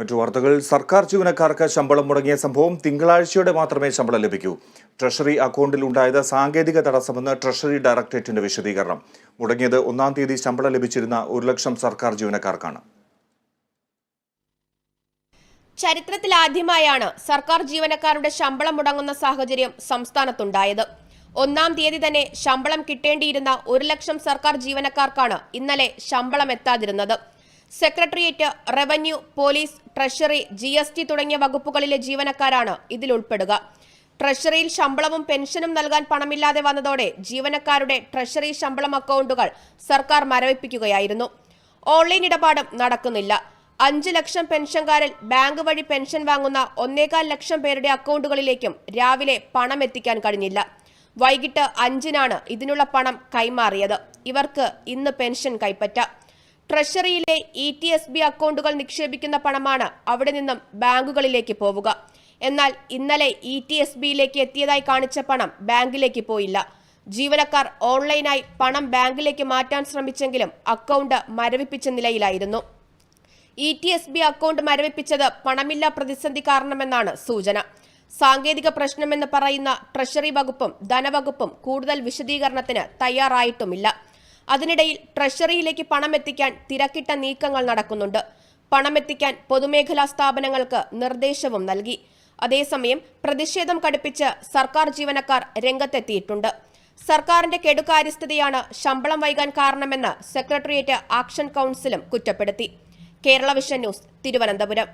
മറ്റു വാർത്തകൾ സർക്കാർ ജീവനക്കാർക്ക് ശമ്പളം മുടങ്ങിയ സംഭവം തിങ്കളാഴ്ചയോടെ മാത്രമേ ശമ്പളം ലഭിക്കൂ. ട്രഷറി അക്കൗണ്ടിൽ ഉണ്ടായത് സാങ്കേതിക തടസ്സമെന്ന് ട്രഷറി ഡയറക്ടറേറ്റിന്റെ വിശദീകരണം. മുടങ്ങിയത് ഒന്നാം തീയതി ശമ്പളം ലഭിച്ചിരുന്ന ഒരു ലക്ഷം സർക്കാർ ജീവനക്കാർക്കാണ്. ചരിത്രത്തിലാദ്യമായാണ് സർക്കാർ ജീവനക്കാരുടെ ശമ്പളം മുടങ്ങുന്ന സാഹചര്യം സംസ്ഥാനത്തുണ്ടായത്. ഒന്നാം തീയതി തന്നെ ശമ്പളം കിട്ടേണ്ടിയിരുന്ന ഒരു ലക്ഷം സർക്കാർ ജീവനക്കാർക്കാണ് ഇന്നലെ ശമ്പളം എത്താതിരുന്നത്. Secretariat revenue police treasury G S T തുടങ്ങിയ വകുപ്പുകളിലെ ജീവനക്കാരാണ് ഇതിൽ ഉൾപ്പെടുക. ട്രഷറിയിൽ ശമ്പളവും പെൻഷനും നൽകാൻ പണമില്ലാതെ വന്നതോടെ ജീവനക്കാരുടെ ട്രഷറി ശമ്പളം അക്കൗണ്ടുകൾ സർക്കാർ മരവിപ്പിക്കുകയായിരുന്നു. ഓൺലൈൻ ഇടപാടും നടക്കുന്നില്ല. അഞ്ച് ലക്ഷം പെൻഷൻകാരിൽ ബാങ്ക് വഴി പെൻഷൻ വാങ്ങുന്ന ഒന്നേകാൽ ലക്ഷം പേരുടെ അക്കൗണ്ടുകളിലേക്കും രാവിലെ പണം എത്തിക്കാൻ കഴിഞ്ഞില്ല. വൈകിട്ട് അഞ്ചിനാണ് ഇതിനുള്ള പണം കൈമാറിയത്. ഇവർക്ക് ഇന്ന് പെൻഷൻ കൈപ്പറ്റാം. ട്രഷറിയിലെ ഇ ടി എസ് ബി അക്കൗണ്ടുകൾ നിക്ഷേപിക്കുന്ന പണമാണ് അവിടെ നിന്നും ബാങ്കുകളിലേക്ക് പോവുക. എന്നാൽ ഇന്നലെ ഇ ടി എസ് ബിയിലേക്ക് എത്തിയതായി കാണിച്ച പണം ബാങ്കിലേക്ക് പോയില്ല. ജീവനക്കാർ ഓൺലൈനായി പണം ബാങ്കിലേക്ക് മാറ്റാൻ ശ്രമിച്ചെങ്കിലും അക്കൗണ്ട് മരവിപ്പിച്ച നിലയിലായിരുന്നു. E T S B account മരവിപ്പിച്ചത് പണമില്ല പ്രതിസന്ധി കാരണമെന്നാണ് സൂചന. സാങ്കേതിക പ്രശ്നമെന്ന് പറയുന്ന ട്രഷറി വകുപ്പും ധനവകുപ്പും കൂടുതൽ വിശദീകരണത്തിന് തയ്യാറായിട്ടുമില്ല. അതിനിടയിൽ ട്രഷറിയിലേക്ക് പണമെത്തിക്കാൻ തിരക്കിട്ട നീക്കങ്ങൾ നടക്കുന്നുണ്ട്. പണമെത്തിക്കാൻ പൊതുമേഖലാ സ്ഥാപനങ്ങൾക്ക് നിർദ്ദേശവും നൽകി. അതേസമയം പ്രതിഷേധം കടുപ്പിച്ച് സർക്കാർ ജീവനക്കാർ രംഗത്തെത്തിയിട്ടുണ്ട്. സർക്കാരിന്റെ കെടുകാര്യസ്ഥതയാണ് ശമ്പളം വൈകാൻ കാരണമെന്ന് സെക്രട്ടേറിയറ്റ് ആക്ഷൻ കൌൺസിലും കുറ്റപ്പെടുത്തി. Kerala vision news Thiruvananthapuram.